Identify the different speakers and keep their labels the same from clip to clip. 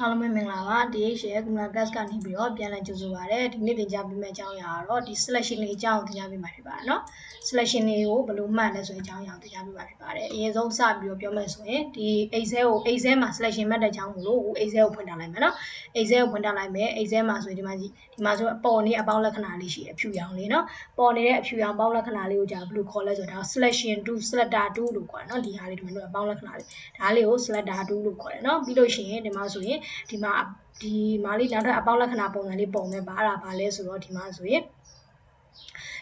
Speaker 1: အားလုံးပဲမင်္ဂလာပါ DH ရဲ့ Computer Class ကနေပြီးတော့ပြန်လည်ကြိုဆိုပါရစေဒီနေ့သင်ကြားပေးမယ့်အကြောင်းအရာကတော့ဒီ selection တွေအကြောင်းကိုသင်ကြားပေးမှာဖြစ်ပါတယ်เนาะ selection တွေကိုဘယ်လိုမှတ်လဲဆိုတဲ့အကြောင်းအရာကိုသင်ကြားပေးမှာဖြစ်ပါတယ်အရင်ဆုံးစပြီးတော့ပြောမယ်ဆိုရင်ဒီ Excel ကို Excel မှာ selection မှတ်တဲ့အကြောင်းကိုလို့ Excel ကိုဖွင့်ထားလိုက်မယ်เนาะ Excel ကိုဖွင့်ထားလိုက်မယ် Excel မှာဆိုရင်ဒီမှာကြည့်ဒီမှာဆိုပေါ်နေအပေါင်းလက္ခဏာလေးရှိတယ်အဖြူရောင်လေးเนาะပေါ်နေတဲ့အဖြူရောင်ပေါင်းလက္ခဏာလေးကိုကြာဘယ်လိုခေါ်လဲဆိုတော့ selection 2 selector 2လို့ခေါ်တယ်เนาะဒီဟာလေးဒီမှာတို့အပေါင်းလက္ခဏာလေးဒါလေးကို selector 2လို့ခေါ်တယ်เนาะပြီးလို့ရှိရင်ဒီမှာဆိုရင် ဒီမှာဒီမာလေးနောက်ထပ်အပေါင်းလက္ခဏာပုံစံလေးပုံမဲ့ပါအဲ့ဒါဘာလဲဆိုတော့ဒီမှာဆိုရင်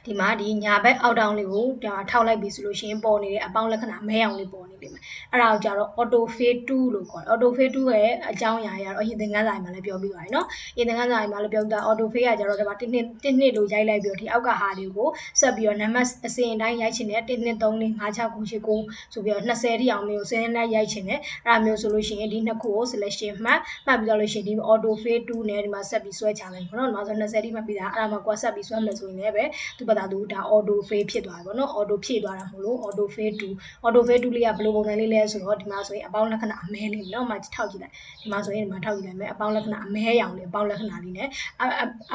Speaker 1: ဒီမှာဒီညာဘက်အောက်တောင်လေးကိုဒါထောက်လိုက်ပြီဆိုလို့ရှိရင်ပေါ်နေတဲ့အပေါင်းလက္ခဏာမဲအောင်လေးပေါ် ပေးမယ်အဲ့ဒါကိုကြတော့ auto fade 2လို့ခေါ်တယ် auto fade 2ရဲ့အကြောင်းအရာရတော့အရင်သင်ခန်းစာမှာလည်းပြောပြီးပါတယ်နော်အရင်သင်ခန်းစာမှာလည်းပြောပြီးသား auto fade ကကြတော့ဒီမှာတစ်နှစ်တစ်နှစ်လို့ရိုက်လိုက်ပြီးတော့ဒီအောက်ကဟာတွေကိုဆက်ပြီးတော့ number အစဉ်အတိုင်းရိုက်ချင်တယ်1 2 3 4 5 6 9 10 9ဆိုပြီးတော့20တိအောင်မျိုးစဉ်းစားရိုက်ချင်တယ်အဲ့ဒါမျိုးဆိုလို့ရှိရင်ဒီနှစ်ခုကို selection မှတ်မှတ်ပြီးတော့လို့ရှိရင်ဒီ auto fade 2နဲ့ဒီမှာဆက်ပြီးဆွဲချလိုက်ပေါ့နော်နောက်ဆို20တိမှတ်ပြီးသားအဲ့ဒါမှကိုယ်ဆက်ပြီးဆွဲမယ်ဆိုရင်လည်းပဲသူ့ဘာသာသူဒါ auto fade ဖြစ်သွားပြီပေါ့နော် auto ဖြည့်သွားတာမဟုတ်လို့ auto fade 2 auto fade 2လေးကဘလိုပုံစံလေးလဲဆိုတော့ဒီမှာဆိုရင်အပေါင်းလက္ခဏာအမဲလေးနော်မှထောက်ကြည့်လိုက်ဒီမှာဆိုရင်ဒီမှာထောက်ကြည့်လိုက်မယ်အပေါင်းလက္ခဏာအမဲရောင်လေးအပေါင်းလက္ခဏာလေးနဲ့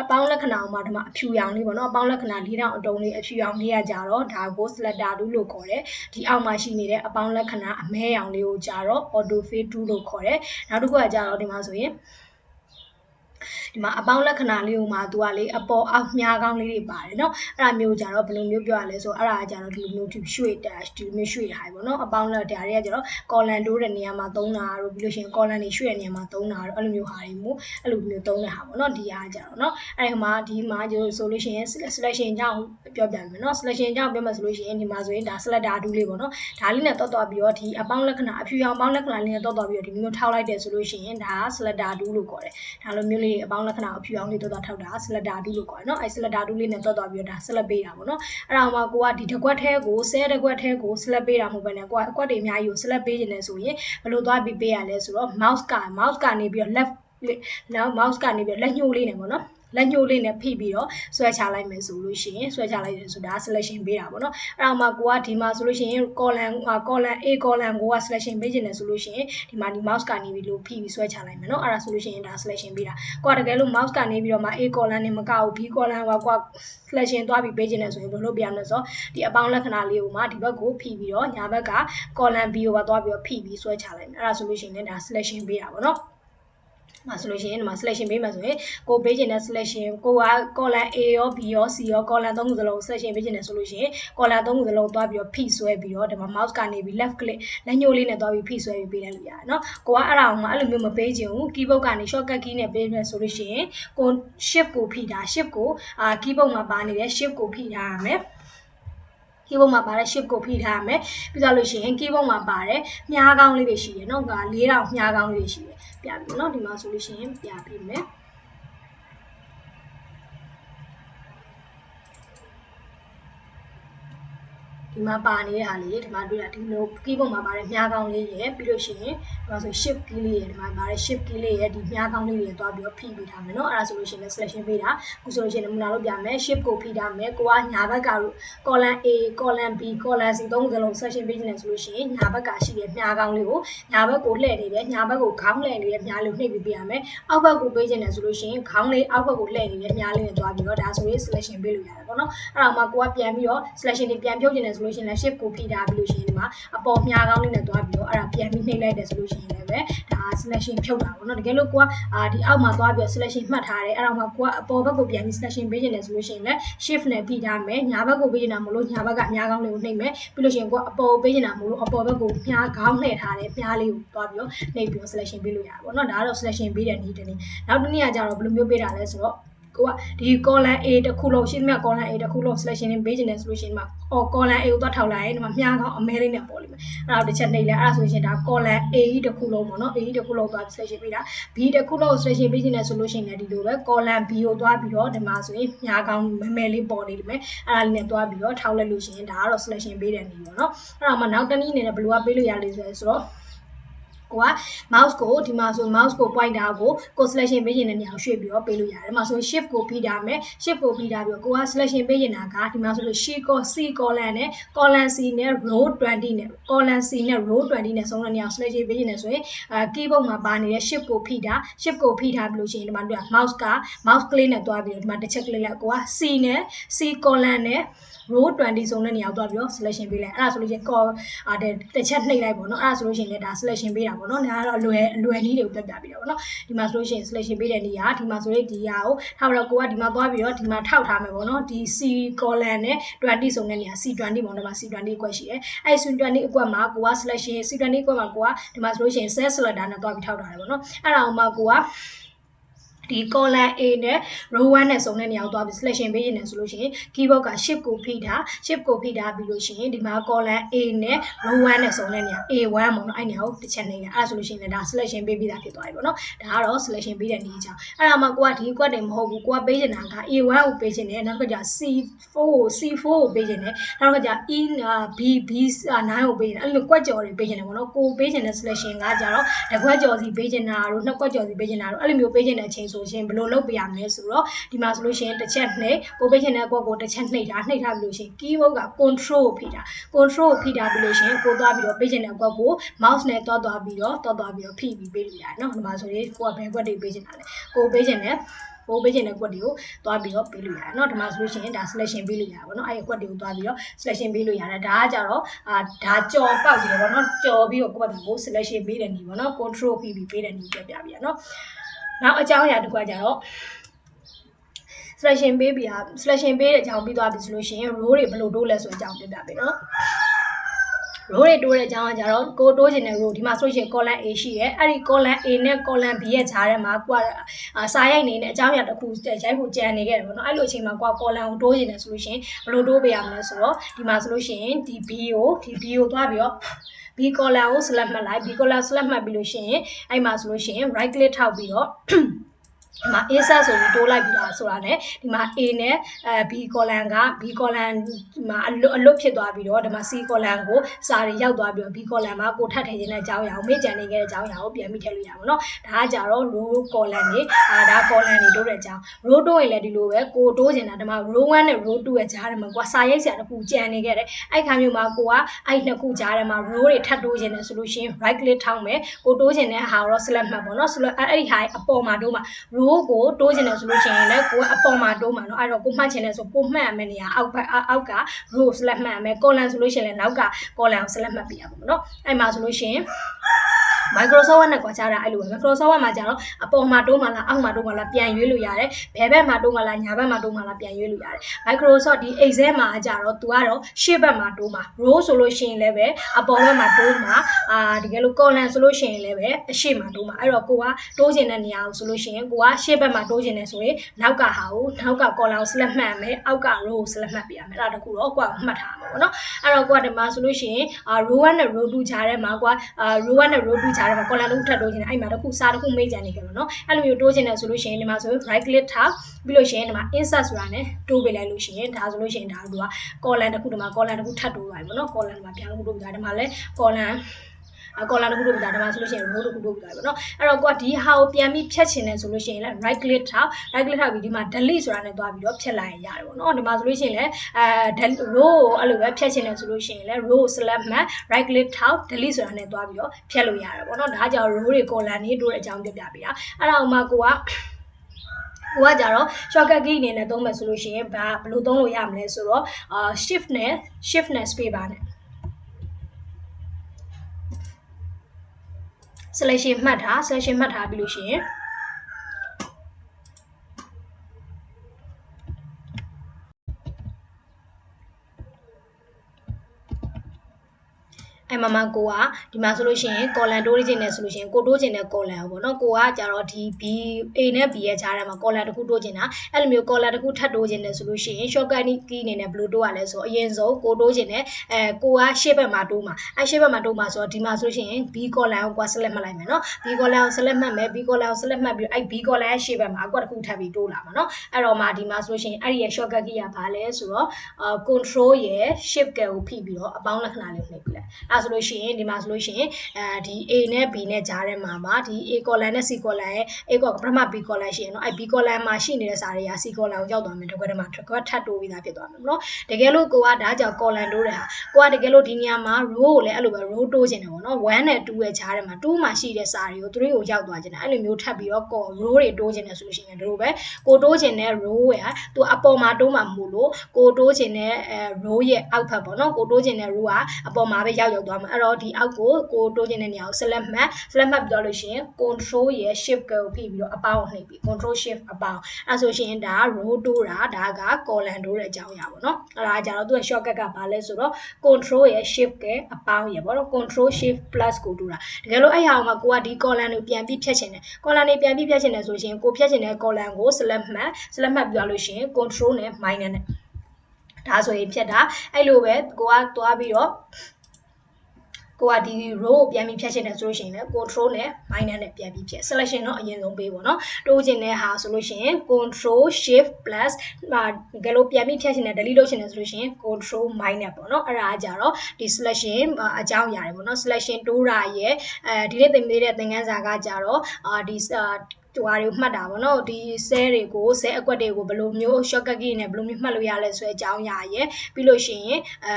Speaker 1: အပေါင်းလက္ခဏာအောင်မှာဒီမှာအဖြူရောင်လေးပေါ့နော်အပေါင်းလက္ခဏာလေးတောင်အတုံးလေးအဖြူရောင်လေးကကြတော့ဒါကို slider 2လို့ခေါ်တယ်ဒီအောက်မှာရှိနေတဲ့အပေါင်းလက္ခဏာအမဲရောင်လေးကိုကြတော့ auto fade 2လို့ခေါ်တယ်နောက်တစ်ခုကကြတော့ဒီမှာဆိုရင် ဒီမှာအပေါင်းလက္ခဏာလေးကိုမှသူကလေအပေါ်အောက်မြားကောင်းလေးတွေပါတယ်เนาะအဲ့ဒါမျိုးကြတော့ဘယ်လိုမျိုးပြောရလဲဆိုအဲ့ဒါကကြတော့ဒီလိုမျိုးရွှေ့တာဒီလိုမျိုးရွှေ့ထားပြီပေါ့เนาะအပေါင်းလက်တရားတွေကကြတော့ကော်လန်တိုးတဲ့နေရာမှာသုံးတာတို့ပြီးလို့ရှိရင်ကော်လန်တွေရွှေ့တဲ့နေရာမှာသုံးတာတို့အဲ့လိုမျိုးဟာတွေမျိုးအဲ့လိုမျိုးသုံးတဲ့ဟာပေါ့เนาะဒီဟာကြတော့เนาะအဲ့ဒီမှာဒီမှာကျဆိုလို့ရှိရင် selection ကြောင့်ပြောပြမယ်เนาะ selection ကြောင့်ပြောမှဆိုလို့ရှိရင်ဒီမှာဆိုရင်ဒါ selector 2လေးပေါ့เนาะဒါလေးနဲ့တော့တော့ပြီးတော့ဒီအပေါင်းလက္ခဏာအဖြူရောင်အပေါင်းလက္ခဏာလေးနဲ့တော့တော့ပြီးတော့ဒီမျိုးထောက်လိုက်တယ်ဆိုလို့ရှိရင်ဒါ selector 2လို့ခေါ်တယ်ဒါလိုမျိုးလေး းလေးအပေါင်းလက္ခဏာကိုဖြူအောင်လေးတော်တော်ထောက်တာ selector tool လို့ခေါ်တယ်နော်အဲ selector tool လေးနဲ့တော်တော်ပြီးတော့ဒါ select ပေးတာပေါ့နော်အဲ့ဒါမှကိုကဒီတစ်ခွက်ထဲကိုဆဲတစ်ခွက်ထဲကို select ပေးတာမဟုတ်ဘဲနဲ့ကိုကအကွက်တွေအများကြီးကို select ပေးခြင်းလဲဆိုရင်ဘယ်လိုသွားပြီးပေးရလဲဆိုတော့ mouse က mouse ကနေပြီးတော့ left နော် mouse ကနေပြီးတော့လက်ညှိုးလေးနဲ့ပေါ့နော် လက်ညှိုးလေးနဲ့ဖိပြီးတော့ဆွဲချလိုက်မယ်ဆိုလို့ရှိရင်ဆွဲချလိုက်တယ်ဆိုတာ selection ပေးတာပေါ့နော်အဲ့တော့မှကိုကဒီမှာဆိုလို့ရှိရင် column column A column ကိုက selection ပေးခြင်းတယ်ဆိုလို့ရှိရင်ဒီမှာဒီ mouse ကနေပြီးလို့ဖိပြီးဆွဲချလိုက်မယ်နော်အဲ့ဒါဆိုလို့ရှိရင်ဒါ selection ပေးတာကိုကတကယ်လို့ mouse ကနေပြီးတော့မှ A column နဲ့မကဘူး B column ကကိုက selection သွားပြီးပေးခြင်းတယ်ဆိုရင်ဘယ်လိုပြရမလဲဆိုတော့ဒီအပေါင်းလက္ခဏာလေးကိုမှဒီဘက်ကိုဖိပြီးတော့ညာဘက်က column B ကိုပါသွားပြီးတော့ဖိပြီးဆွဲချလိုက်မယ်အဲ့ဒါဆိုလို့ရှိရင်လည်းဒါ selection ပေးတာပေါ့နော် မှာဆိုလို့ရှိရင်ဒီမှာ selection ပေးမှာဆိုရင်ကိုပေးခြင်းတဲ့ selection ကိုက column A ရော B ရော C ရော column သုံးခုစလုံး selection ပေးခြင်းတဲ့ဆိုလို့ရှိရင် column သုံးခုစလုံးသွားပြီးတော့ဖိဆွဲပြီးတော့ဒီမှာ mouse ကနေပြီး left click လက်ညှိုးလေးနဲ့သွားပြီးဖိဆွဲပြီးပေးလိုက်လို့ရတယ်နော်ကိုကအဲ့ဒါအောင်မှအဲ့လိုမျိုးမပေးခြင်းဘူး keyboard ကနေ shortcut key နဲ့ပေးမယ်ဆိုလို့ရှိရင်ကို shift ကိုဖိတာ shift ကိုအာ keyboard မှာပါနေတဲ့ shift ကိုဖိထားရမယ် keyboard မှာပါတဲ့ shift ကိုဖိထားရမယ်ပြီးတော့လို့ရှိရင် keyboard မှာပါတဲ့မြားကောင်းလေးတွေရှိတယ်เนาะက၄တောင်မြားကောင်းလေးတွေရှိတယ်ပြပြီเนาะဒီမှာဆိုလို့ရှိရင်ပြပြမယ် ဒီမှာပါနေတဲ့ဟာလေးဒီမှာတွေ့တာဒီလို keyboard မှာပါတဲ့မြားကောင်းလေးရယ်ပြီးလို့ရှိရင်ဒီမှာဆို shift key လေးရယ်ဒီမှာပါတဲ့ shift key လေးရယ်ဒီမြားကောင်းလေးတွေတွားပြီးတော့ဖိပေးထားမယ်เนาะအဲ့ဒါဆိုလို့ရှိရင် selection ပေးတာအခုဆိုလို့ရှိရင်နမူနာလုပ်ပြမယ် shift ကိုဖိထားမယ်ကိုကညာဘက်က column A column B column C သုံးခုလုံး selection ပေးနေတယ်ဆိုလို့ရှိရင်ညာဘက်ကရှိတဲ့မြားကောင်းလေးကိုညာဘက်ကိုလှည့်နေတယ်ညာဘက်ကိုခေါင်းလှည့်နေတဲ့မြားလေးကိုနှိပ်ပြီးပေးရမယ်အောက်ဘက်ကိုပေးခြင်းတယ်ဆိုလို့ရှိရင်ခေါင်းလေးအောက်ဘက်ကိုလှည့်နေတဲ့မြားလေးနဲ့တွားပြီးတော့ဒါဆိုရင် selection ပေးလို့ရတယ်ပေါ့နော်အဲ့ဒါမှကိုကပြန်ပြီးတော့ selection တွေပြန်ပြုတ်ခြင်းတယ် ဆိုလို့ရှိရင်လည်း shift ကိုဖိထားပြီးလို့ရှိရင်ဒီမှာအပေါ်မြားကောင်းလေးနဲ့တွားပြီးတော့အဲ့ဒါပြန်ပြီးနှိပ်လိုက်တယ်ဆိုလို့ရှိရင်လည်းပဲဒါ selection ဖြုတ်တာပေါ့နော်တကယ်လို့ကိုကအာဒီအောက်မှာတွားပြီးတော့ selection မှတ်ထားတယ်အဲ့ဒါမှကိုကအပေါ်ဘက်ကိုပြန်ပြီး selection ပေးခြင်းတယ်ဆိုလို့ရှိရင်လည်း shift နဲ့ဖိထားမယ်ညာဘက်ကိုပေးခြင်းတာမလို့ညာဘက်ကမြားကောင်းလေးကိုနှိပ်မယ်ပြီးလို့ရှိရင်ကိုကအပေါ်ပေးခြင်းတာမလို့အပေါ်ဘက်ကိုမြားကောင်းလှည့်ထားတယ်မြားလေးကိုတွားပြီးတော့နှိပ်ပြီးတော့ selection ပေးလို့ရတယ်ပေါ့နော်ဒါကတော့ selection ပေးတဲ့နည်းတစ်နည်းနောက်တစ်နည်းကကြတော့ဘယ်လိုမျိုးပေးတာလဲဆိုတော့ ကိုကဒီ column A တစ်ခုလုံးရှင်းမြ column A တစ်ခုလုံး selection နဲ့ပေးခြင်းတယ်ဆိုလို့ရှိရင်ဒီမှာအော် column A ကိုသွားထောက်လိုက်ရင်ဒီမှာမြားကောင်းအမဲလေးနဲ့ပေါ်လိမ့်မယ်အဲ့ဒါတစ်ချက်နှိပ်လိုက်အဲ့ဒါဆိုရင်ဒါ column A ကြီးတစ်ခုလုံးပေါ့နော် A ကြီးတစ်ခုလုံးသွား selection ပေးတာ B တစ်ခုလုံး selection ပေးခြင်းတယ်ဆိုလို့ရှိရင်လည်းဒီလိုပဲ column B ကိုသွားပြီးတော့ဒီမှာဆိုရင်မြားကောင်းမဲမဲလေးပေါ်နေလိမ့်မယ်အဲ့ဒါလေးနဲ့သွားပြီးတော့ထောက်လိုက်လို့ရှိရင်ဒါကတော့ selection ပေးတဲ့နည်းပေါ့နော်အဲ့ဒါမှနောက်တစ်နည်းအနေနဲ့ဘယ်လိုကပေးလို့ရလဲဆိုတော့ ကိုက mouse ကိုဒီမှာဆို mouse ကို pointer ကိုကို selection ပေးခြင်းတဲ့နေရာကိုရွှေ့ပြီးတော့ပေးလို့ရတယ်။ဒီမှာဆို shift ကိုဖိထားမယ် shift ကိုဖိထားပြီးတော့ကိုက selection ပေးခြင်းတာကဒီမှာဆိုလို့ shift ကို C column နဲ့ column C နဲ့ row 20နဲ့ column C နဲ့ row 20နဲ့ဆုံးတဲ့နေရာကို selection ပေးခြင်းနဲ့ဆိုရင်အဲ keyboard မှာပါနေတဲ့ shift ကိုဖိထား shift ကိုဖိထားပြီးလို့ရှိရင်ဒီမှာတွေ့ mouse က mouse ကလေးနဲ့တွားပြီးတော့ဒီမှာတစ်ချက်ကလေးလိုက်ကိုက C နဲ့ C column နဲ့ row 20ဆုံးတဲ့နေရာကိုတွားပြီးတော့ selection ပေးလိုက်အဲ့ဒါဆိုလို့ရှိရင် call အာတစ်ချက်နှိပ်လိုက်ပေါ့နော်အဲ့ဒါဆိုလို့ရှိရင်လည်းဒါ selection ပေးတာပေါ့နော်ဒါကတော့အလွယ်အလွယ်နည်းတွေကိုပြပြပေးတာပေါ့နော်ဒီမှာဆိုလို့ရှိရင် selection ပေးတဲ့နေရာဒီမှာဆိုရင်ဒီဟာကိုထောက်တော့ကိုကဒီမှာသွားပြီးတော့ဒီမှာထောက်ထားမယ်ပေါ့နော်ဒီ C column နဲ့20ဆုံးတဲ့နေရာ C20 ပေါ့နော်ဒီမှာ C20 အကွက်ရှိတယ်အဲ့ C20 အကွက်မှာကိုက selection C20 အကွက်မှာကိုကဒီမှာဆိုလို့ရှိရင် cell selector နဲ့သွားပြီးထောက်ထားတယ်ပေါ့နော်အဲ့ဒါအောင်မှကိုက ဒီ column A နဲ့ row 1နဲ့စုံတဲ့နေရာကိုသွားပြီး selection ပေးရင်လည်းဆိုလို့ရှိရင် keyboard က shift ကိုဖိထား shift ကိုဖိထားပြီးလို့ရှိရင်ဒီမှာ column A နဲ့ row 1နဲ့စုံတဲ့နေရာ A1 ပေါ့နော်အဲ့နေရာကိုတစ်ချက်နေတယ်အဲ့ဒါဆိုလို့ရှိရင်လည်းဒါ selection ပေးပြီးသားဖြစ်သွားပြီပေါ့နော်ဒါကတော့ selection ပေးတဲ့နေအကြောင်းအဲ့ဒါမှကိုကဒီ quad တွေမဟုတ်ဘူးကိုကပေးချင်တာက A1 ကိုပေးချင်တယ်နောက်ကကြ C4 ကို C4 ကိုပေးချင်တယ်နောက်ကကြ E B B9 ကိုပေးချင်တယ်အဲ့လို quad ကြော်တွေပေးချင်တယ်ပေါ့နော်ကိုပေးချင်တဲ့ selection ကကြတော့တစ်ခွက်ကြော်စီပေးချင်တာတို့နှစ်ခွက်ကြော်စီပေးချင်တာတို့အဲ့လိုမျိုးပေးချင်တဲ့အချိန်ဆိုရှင်ဘယ်လိုလုပ်ပေးရမလဲဆိုတော့ဒီမှာဆိုလို့ရှိရင်တစ်ချက်နှိပ်ကိုပေးချင်တဲ့ကွက်ကိုတစ်ချက်နှိပ်တာနှိပ်ထားပြီးလို့ရှိရင် keyboard က control ကိုဖိတာ control ကိုဖိထားပြီးလို့ရှိရင်ကိုသွားပြီးတော့ပေးချင်တဲ့ကွက်ကို mouse နဲ့တွားသွားပြီးတော့တွားသွားပြီးတော့ဖိပြီးပေးလို့ရတယ်เนาะဒီမှာဆိုရင်ကိုကဘယ်ကွက်တွေပေးချင်တာလဲကိုပေးချင်တဲ့ကိုပေးချင်တဲ့ကွက်တွေကိုတွားပြီးတော့ပေးလို့ရတယ်เนาะဒီမှာဆိုလို့ရှိရင်ဒါ selection ပေးလို့ရတယ်ပေါ့เนาะအဲ့ဒီကွက်တွေကိုတွားပြီးတော့ selection ပေးလို့ရတယ်ဒါကကြတော့အာဒါကြော်ပေါက်တယ်ပေါ့เนาะကြော်ပြီးတော့ကွက်တွေကို selection ပေးတယ်နေပေါ့เนาะ control ဖိပြီးပေးတယ်နေပြပြပြเนาะ နောက်အကြောင်းအရာတစ်ခုကကြတော့ selection ပေးပြီးတာ selection ပေးတဲ့အကြောင်းပြီးသွားပြီဆိုလို့ရှိရင် row တွေဘယ်လိုတိုးလဲဆိုတဲ့အကြောင်းပြပြပေးနော် row တွေတိုးတဲ့အကြောင်းကကြတော့ကိုတိုးချင်တဲ့ row ဒီမှာဆိုလို့ရှိရင် column A ရှိရဲအဲ့ဒီ column A နဲ့ column B ရဲ့ကြားထဲမှာကွာစာရိုက်နေတဲ့အကြောင်းအရာတစ်ခုရိုက်ဖို့ကြံနေခဲ့တယ်ပေါ့နော်အဲ့လိုအချိန်မှာကွာ column ကိုတိုးချင်တယ်ဆိုလို့ရှိရင်ဘယ်လိုတိုးပေးရမလဲဆိုတော့ဒီမှာဆိုလို့ရှိရင်ဒီ B ကိုဒီ B ကိုသွားပြီးတော့ B column ကို select မှတ်လိုက် B column select မှတ်ပြီးလို့ရှိရင်အဲ့မှာဆိုလို့ရှိရင် right click ထောက်ပြီးတော့ ဒီမှာ insert ဆိုပြီးတိုးလိုက်ပြီလားဆိုတာ ਨੇ ဒီမှာ A နဲ့အဲ B column က B column ဒီမှာအလွတ်အလွတ်ဖြစ်သွားပြီးတော့ဒီမှာ C column ကိုစာတွေရောက်သွားပြီးတော့ B column မှာကိုထပ်ထည့်ခြင်းတဲ့အကြောင်းအရာကိုမေ့ကြံနေခဲ့တဲ့အကြောင်းအရာကိုပြန်ပြီးထည့်လို့ရပါတော့။ဒါကကြတော့ row column တွေအာဒါ column တွေတိုးတဲ့အကြောင်း row တိုးရင်လည်းဒီလိုပဲကိုတိုးချင်တာဒီမှာ row 1နဲ့ row 2ရဲ့ကြားထဲမှာကိုကစာရိုက်စရာတစ်ခုကြံနေခဲ့တယ်။အဲ့ခါမျိုးမှာကိုကအဲ့နှစ်ခုကြားထဲမှာ row တွေထပ်တိုးချင်တယ်ဆိုလို့ရှိရင် right click ထောက်မယ်ကိုတိုးချင်တဲ့ဟာကိုတော့ select မှတ်ပေါ့နော် select အဲ့ဒီဟာအပေါ်မှာတိုးမှာ row ကိုတိုးချင်တယ်ဆိုလို့ရှိရင်လည်းကိုကအပေါ်မှာတိုးမှာနော်အဲ့တော့ကိုမှတ်ချင်တယ်ဆိုကိုမှတ်ရမယ်နေရာအောက်ဘက်အောက်က row select မှတ်ရမယ် column ဆိုလို့ရှိရင်လည်းနောက်က column ကို select မှတ်ပြရပါမယ်နော်အဲ့မှာဆိုလို့ရှိရင် Microsoft Word နဲ့ကွာခြားတာအဲ့လိုပဲ Microsoft Word မှာကျတော့အပေါ်မှာတိုးမှလားအောက်မှာတိုးမှလားပြန်ရွေးလို့ရတယ်ဘယ်ဘက်မှာတိုးမှလားညာဘက်မှာတိုးမှလားပြန်ရွေးလို့ရတယ် Microsoft ဒီ Excel မှာကျတော့ तू ကတော့ရှေ့ဘက်မှာတိုးမှာ row ဆိုလို့ရှိရင်လည်းပဲအပေါ်ဘက်မှာတိုးမှာအာတကယ်လို့ column ဆိုလို့ရှိရင်လည်းပဲအရှေ့မှာတိုးမှာအဲ့တော့ကိုကတိုးချင်တဲ့နေရာကိုဆိုလို့ရှိရင်ကိုကရှေ့ဘက်မှာတိုးချင်တယ်ဆိုရင်နောက်ကဟာကိုနောက်က column ကို select မှတ်မယ်အောက်က row ကို select မှတ်ပြရမယ်အဲ့ဒါတခုတော့ကိုကမှတ်ထားမှာပေါ့နော်အဲ့တော့ကိုကဒီမှာဆိုလို့ရှိရင်အာ row 1နဲ့ row 2ခြားထဲမှာကိုကအာ row 1နဲ့ row 2ခြားထဲမှာ column တစ်ခုထပ်တိုးချင်တယ်အဲ့မှာတစ်ခုစားတစ်ခုမေးကြနေကြမှာနော်အဲ့လိုမျိုးတိုးချင်တယ်ဆိုလို့ရှိရင်ဒီမှာဆို right click ထားပြီးလို့ရှိရင်ဒီမှာ insert ဆိုတာ ਨੇ တိုးပေးလိုက်လို့ရှိရင်ဒါဆိုလို့ရှိရင်ဒါတို့က column တစ်ခုဒီမှာ column တစ်ခုထပ်တိုးလိုက်ပါတော့ column ဒီမှာပြန်လို့တိုးပြတာဒီမှာလဲ column အ ကောလာတစ်ခုတို့ပြတာဒါမှဆိုလို့ရှိရင် row တစ်ခုတို့ပြတာပေါ့နော်အဲ့တော့ကိုကဒီဟာကိုပြန်ပြီးဖြတ်ချင်တယ်ဆိုလို့ရှိရင်လည်း right click ထောက် right click ထောက်ပြီးဒီမှာ delete ဆိုတာနဲ့တွားပြီးတော့ဖြတ်လိုက်ရင်ရတယ်ပေါ့နော်ဒီမှာဆိုလို့ရှိရင်လည်းအဲ row ကိုအဲ့လိုပဲဖြတ်ချင်တယ်ဆိုလို့ရှိရင်လည်း row ကို select မှတ် right click ထောက် delete ဆိုတာနဲ့တွားပြီးတော့ဖြတ်လို့ရတယ်ပေါ့နော်ဒါကြောင့် row တွေ column တွေတို့အကြောင်းပြပြပေးတာအဲ့ဒါမှကိုကကိုကကြတော့ shortcut key အနေနဲ့သုံးမယ်ဆိုလို့ရှိရင်ဘာဘယ်လိုသုံးလို့ရမလဲဆိုတော့အာ shift နဲ့ shift နဲ့ space bar နဲ့ selection မှတ်ထား selection မှတ်ထားပြီးလို့ရှိရင်အဲ့ မမကိုကဒီမှာဆိုလို့ရှိရင် column တိုးခြင်းနဲ့ဆိုလို့ရှိရင်ကိုတိုးခြင်းနဲ့ column ပေါ့နော်ကိုကကြတော့ဒီ B A နဲ့ B ရဲ့ကြားထဲမှာ column တစ်ခုတိုးခြင်းတာအဲ့လိုမျိုး column တစ်ခုထပ်တိုးခြင်းနဲ့ဆိုလို့ရှိရင် shortcut key အနေနဲ့ဘယ်လိုတိုးရလဲဆိုတော့အရင်ဆုံးကိုတိုးခြင်းနဲ့အဲကိုကရှေ့ဘက်မှာတိုးမှာအဲရှေ့ဘက်မှာတိုးမှာဆိုတော့ဒီမှာဆိုလို့ရှိရင် B column ကိုကွာ select မှတ်လိုက်မယ်နော် B column ကို select မှတ်မယ် B column ကို select မှတ်ပြီးအဲ့ B column ရဲ့ရှေ့ဘက်မှာအကွက်တစ်ခုထပ်ပြီးတိုးလာမှာနော်အဲ့တော့မှဒီမှာဆိုလို့ရှိရင်အဲ့ဒီရဲ့ shortcut key ကဘာလဲဆိုတော့အာ control ရဲ့ shift key ကိုဖိပြီးတော့အပေါင်းလက္ခဏာလေးနှိပ်ပြလိုက်အဲ့ဆိုလို့ရှိရင်ဒီမှာဆိုလို့ရှိရင်အဲဒီ A နဲ့ B နဲ့ကြားထဲမှာမှာဒီ A column နဲ့ C column ရဲ့ A column ပထမ B column ရှိရင်နော်အဲ B column မှာရှိနေတဲ့စာတွေက C column ကိုရောက်သွားမယ်တကွက်တမှာတကွက်ထပ်တိုးပြီးသားဖြစ်သွားမယ်နော်တကယ်လို့ကိုကဒါကြောင့် column တိုးတဲ့ဟာကိုကတကယ်လို့ဒီနေရာမှာ row ကိုလည်းအဲ့လိုပဲ row တိုးခြင်းတယ်ပေါ့နော်1နဲ့2ရဲ့ကြားထဲမှာ2မှာရှိတဲ့စာတွေကို3ကိုရောက်သွားခြင်းတယ်အဲ့လိုမျိုးထပ်ပြီးတော့ row တွေတိုးခြင်းတယ်ဆိုလို့ရှိရင်တို့ပဲကိုတိုးခြင်းတဲ့ row ရဲ့သူအပေါ်မှာတိုးမှာမို့လို့ကိုတိုးခြင်းတဲ့ row ရဲ့အောက်ဖက်ပေါ့နော်ကိုတိုးခြင်းတဲ့ row ကအပေါ်မှာပဲရောက်ရောက်သွားမှာအဲ့တော့ဒီအောက်ကိုကိုတိုးခြင်းတဲ့နေရာကို select မှတ် select မှတ်ပြီးတော့လို့ရှိရင် control ရယ် shift ကိုဖိပြီးတော့အပေါင်းနှိပ်ပြီး control shift အပေါင်းအဲ့ဆိုရှင်ဒါ row တိုးတာဒါက column တိုးတဲ့အကြောင်းအရာပေါ့နော်အဲ့ဒါကြတော့သူက shortcut ကဘာလဲဆိုတော့ control ရယ် shift ကအပေါင်းရယ်ပေါ့နော် control shift plus ကိုတိုးတာတကယ်လို့အဲ့ဟာမှာကိုကဒီ column ကိုပြန်ပြီးဖြတ်ချင်တယ် column တွေပြန်ပြီးဖြတ်ချင်တယ်ဆိုရှင်ကိုဖြတ်ချင်တဲ့ column ကို select မှတ် select မှတ်ပြီးတော့လို့ရှင် control နဲ့ minus နဲ့ဒါဆိုရင်ဖြတ်တာအဲ့လိုပဲကိုကသွားပြီးတော့ ကိုကဒီ row ကိုပြန်ပြီးဖြတ်ချင်တယ်ဆိုလို့ရှိရင်လည်း control နဲ့ minus နဲ့ပြန်ပြီးဖြတ် selection တော့အရင်ဆုံးပေးပေါ့နော်တိုးချင်တဲ့ဟာဆိုလို့ရှိရင် control shift plus ဟာကလေးပြန်ပြီးဖြတ်ချင်တယ် delete လုပ်ချင်တယ်ဆိုလို့ရှိရင် control minus ပေါ့နော်အဲ့ဒါကြတော့ဒီ selection အကြောင်းအရာတွေပေါ့နော် selection တိုးတာရဲ့အဲဒီနေ့သင်ပေးတဲ့သင်ခန်းစာကကြတော့အာဒီ ဟိုဟာတွေကိုမှတ်တာပေါ့နော်ဒီ cell တွေကို cell အကွက်တွေကိုဘယ်လိုမျိုး shortcut key နဲ့ဘယ်လိုမျိုးမှတ်လို့ရလဲဆိုတဲ့အကြောင်းအရာရယ်ပြီးလို့ရှိရင်အဲ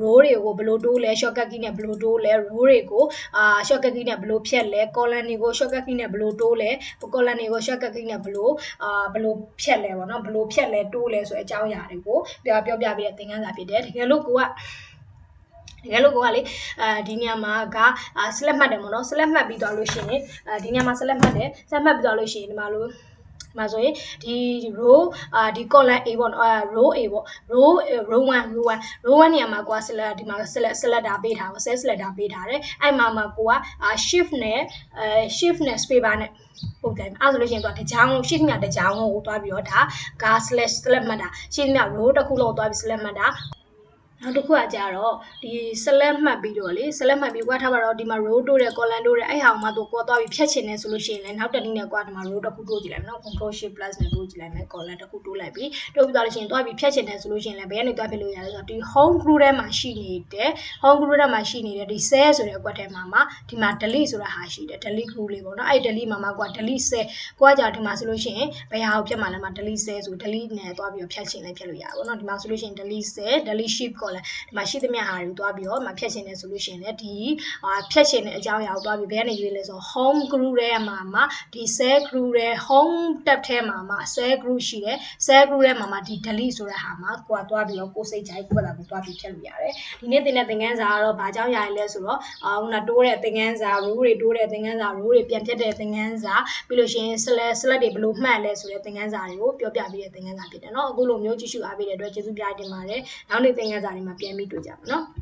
Speaker 1: row တွေကိုဘယ်လိုတိုးလဲ shortcut key နဲ့ဘယ်လိုတိုးလဲ row တွေကိုအာ shortcut key နဲ့ဘယ်လိုဖြတ်လဲ column တွေကို shortcut key နဲ့ဘယ်လိုတိုးလဲ column တွေကို shortcut key နဲ့ဘယ်လိုအာဘယ်လိုဖြတ်လဲပေါ့နော်ဘယ်လိုဖြတ်လဲတိုးလဲဆိုတဲ့အကြောင်းအရာတွေကိုပြောပြောပြပေးတဲ့သင်ခန်းစာဖြစ်တယ်တကယ်လို့ကိုက တကယ်လို့ကိုကလေအဲဒီနေရာမှာက select မှတ်တယ်ပေါ့နော် select မှတ်ပြီးသွားလို့ရှိရင်အဲဒီနေရာမှာ select မှတ်တယ် select မှတ်ပြီးသွားလို့ရှိရင်ဒီမှာလို့မှာဆိုရင်ဒီ row အာဒီ column A ပေါ့နော်အာ row A ပေါ့ row row 1 row 1 row 1နေရာမှာကိုက select ဒီမှာ select selector ပေးထားပါ cell selector ပေးထားတယ်အဲ့မှာမှာကိုက shift နဲ့အဲ shift နဲ့ space bar နဲ့ပုံတယ်အဲ့ဆိုလို့ရှိရင်တော့တကြောင် shift မြတကြောင်ကိုသွားပြီးတော့ဒါ ga slash select မှတ်တာ shift မြ row တစ်ခုလုံးသွားပြီး select မှတ်တာ နောက်တစ်ခုကကြတော့ဒီ select မှတ်ပြီးတော့လေ select မှတ်ပြီးကွာထားပါတော့ဒီမှာ row တိုးတယ် column တိုးတယ်အဲ့ဟာမှတော့ကိုသွားပြီးဖြတ်ချင်တယ်ဆိုလို့ရှိရင်လည်းနောက်တစ်နည်းနဲ့ကွာဒီမှာ row တစ်ခုတိုးကြည့်လိုက်မယ်နော် control shift plus နဲ့တိုးကြည့်လိုက်မယ် column တစ်ခုတိုးလိုက်ပြီးတိုးပြီးသွားလို့ရှိရင်သွားပြီးဖြတ်ချင်တယ်ဆိုလို့ရှိရင်လည်းဘယ်ကနေသွားဖြစ်လို့ရလဲဆိုတော့ဒီ home group ထဲမှာရှိနေတဲ့ home group ထဲမှာရှိနေတဲ့ဒီ cell ဆိုတဲ့အကွက်ထဲမှာမှာဒီမှာ delete ဆိုတာဟာရှိတယ် delete group လေးပေါ့နော်အဲ့ delete မှာမှာကွာ delete cell ကိုကကြာဒီမှာဆိုလို့ရှိရင်ဘယ်ဟာကိုဖြတ်မှလဲမှာ delete cell ဆို delete နဲ့သွားပြီးတော့ဖြတ်ချင်လည်းဖြတ်လို့ရပါဘောနော်ဒီမှာဆိုလို့ရှိရင် delete cell delete shift column ဒီမှာရှိသမျှဟာတွေကိုသွားပြီးတော့မဖြတ်ချင်တယ်ဆိုလို့ရှိရင်လည်းဒီဖြတ်ချင်တဲ့အကြောင်းအရာကိုသွားပြီးဘယ်ကနေရွေးလဲဆို home group ထဲမှာမှာဒီ cell group ထဲ home tab ထဲမှာမှာ cell group ရှိတယ် cell group ထဲမှာမှာဒီ delete ဆိုတဲ့ဟာမှာကိုကသွားပြီးတော့ကိုစိတ်ကြိုက်ကိုယ်လာကိုသွားပြီးဖြတ်လို့ရတယ်ဒီနေ့သင်တဲ့သင်ခန်းစာကတော့ဘာကြောင့်ရရလဲဆိုတော့အာခုနတိုးတဲ့သင်ခန်းစာ row တွေတိုးတဲ့သင်ခန်းစာ row တွေပြန်ဖြတ်တဲ့သင်ခန်းစာပြီးလို့ရှိရင် select select တွေဘယ်လိုမှတ်လဲဆိုတဲ့သင်ခန်းစာတွေကိုပြောပြပေးတဲ့သင်ခန်းစာဖြစ်တယ်เนาะအခုလိုမျိုးကြည့်ရှုအားပေးတဲ့အတွက်ကျေးဇူးပြတင်ပါတယ်နောက်နေ့သင်ခန်းစာ တွေမှာပြန်ပြီးတွေ့ကြပါနော်။